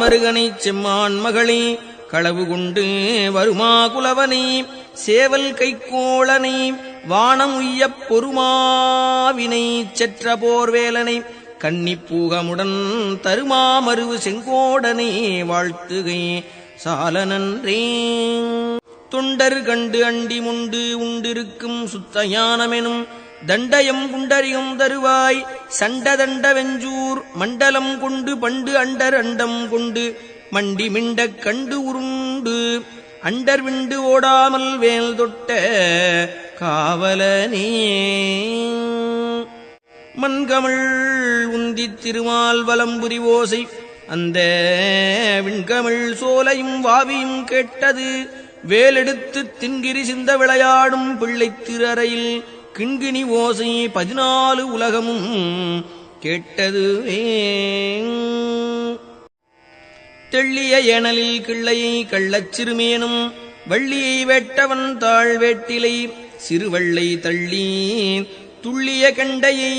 மருகனைச் செம்மான் மகளே களவு கொண்டு வருமா குலவனை சேவல் கைக்கோளனை வானம் உய்யப் பொறுமாவினை செற்ற போர்வேலனை கன்னிப்பூகமுடன் தருமாமருவு செங்கோடனே வாழ்த்துகை சால நன்றே தொண்டர் கண்டு அண்டி முண்டு உண்டிருக்கும் சுத்த யானமெனும் தண்டயம் குண்டரியும் தருவாய். சண்ட தண்ட வெஞ்சூர் மண்டலம் கொண்டு பண்டு அண்டர் அண்டம் கொண்டு மண்டி மிண்டக் கண்டு உருண்டு. அண்டர் விண்டு ஓடாமல் வேல் தொட்ட காவலனே. மண்கமிழ் உந்தித் திருமால் வலம்புரி ஓசை அந்த விண்கமிழ் சோலையும் வாவியும் கேட்டது. வேலெடுத்து தின்கிரி சிந்த விளையாடும் பிள்ளைத் திரறையில் கிண்கிணி ஓசை பதினாலு உலகமும் கேட்டதுவே தெள்ளிய ஏனலில் கிள்ளையை கள்ளச் சிறுமேனும் வள்ளியை வெட்டவன் தாழ் வேட்டிலை சிறுவள்ளை தள்ளி துள்ளிய கண்டையை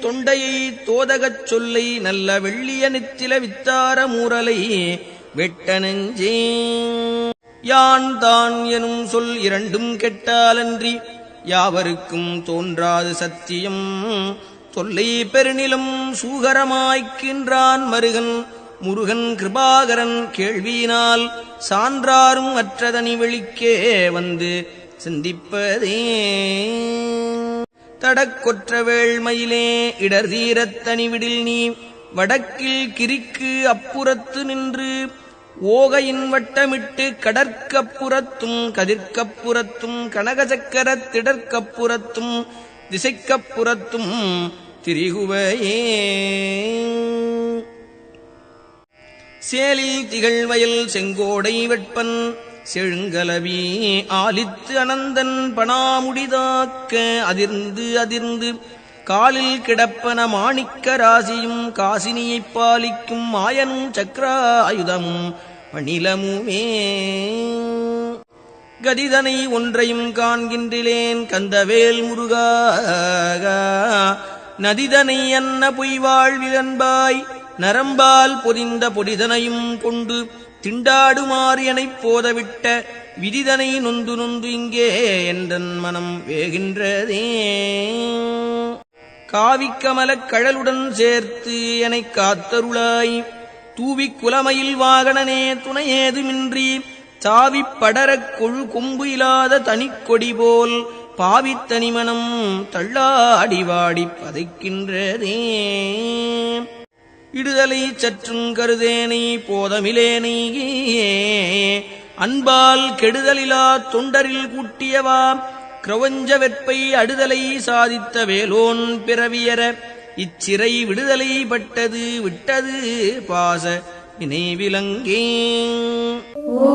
தொண்டையை தோதகச் சொல்லை நல்ல வெள்ளிய நித்தில வித்தார மூரலை வெட்ட நெஞ்சே. யான் தான் எனும் சொல் இரண்டும் கெட்டாலன்றி யாவருக்கும் தோன்றாது சத்தியம். தொல்லை பெருநிலம் சூகரமாய்க்கின்றான் மருகன். முருகன் கிருபாகரன் கேள்வியினால் சான்றாரும் அற்றதனி வெளிக்கே வந்து சிந்திப்பதே. தடக்கொற்ற வேள்மையிலே இடர் தீரத்தனி விடில் நீ. வடக்கில் கிரிக்கு அப்புறத்து நின்று ஓகையின் வட்டமிட்டு கடற்கப்புறத்தும் கதிர்க்கப்புறத்தும் கனகசக்கரத் திடற்கப்புறத்தும் திசைக்கப்புறத்தும் திரிகுவையே. சேலில் திகழ்வயல் செங்கோடை வெட்பன் செழுங்கலவி ஆலித்து அனந்தன் பணாமுடிதாக்க அதிர்ந்து அதிர்ந்து காலில் கிடப்பன மாணிக்க ராசியும் காசினியைப் பாலிக்கும் மாயனும் சக்கராயுதமும் மணிலமுமே கதிதனை ஒன்றையும் காண்கின்றிலேன் கந்தவேல் முருகா. நதிதனை அன்ன பொய்வாழ்விலன்பாய் நரம்பால் பொதிந்த பொடிதனையும் கொண்டு திண்டாடுமாறு எனப் போதவிட்ட விதிதனை நொந்து நொந்து இங்கே என்றன் மனம் வேகின்றதே. காவிக்கமலக் கழலுடன் சேர்த்து எனக் காத்தருளாய். தூவிக் குலமயில் வாகனனே துணையேதுமின்றி சாவிப் படரக் கொழு கொம்பு இல்லாத தனிக்கொடி போல் பாவித்தனிமனம் தள்ளாடி வாடிப் பதைக்கின்றதே. இடுதலை சற்றும் கருதேனை போதமிலேனையே அன்பால் கெடுதலிலா தொண்டரில் கூட்டியவா கிரவஞ்ச வெற்பை அடுதலை சாதித்த வேலோன் பிறவியர இச்சிறை விடுதலை பட்டது விட்டது பாச நினைவிலங்கே ஓ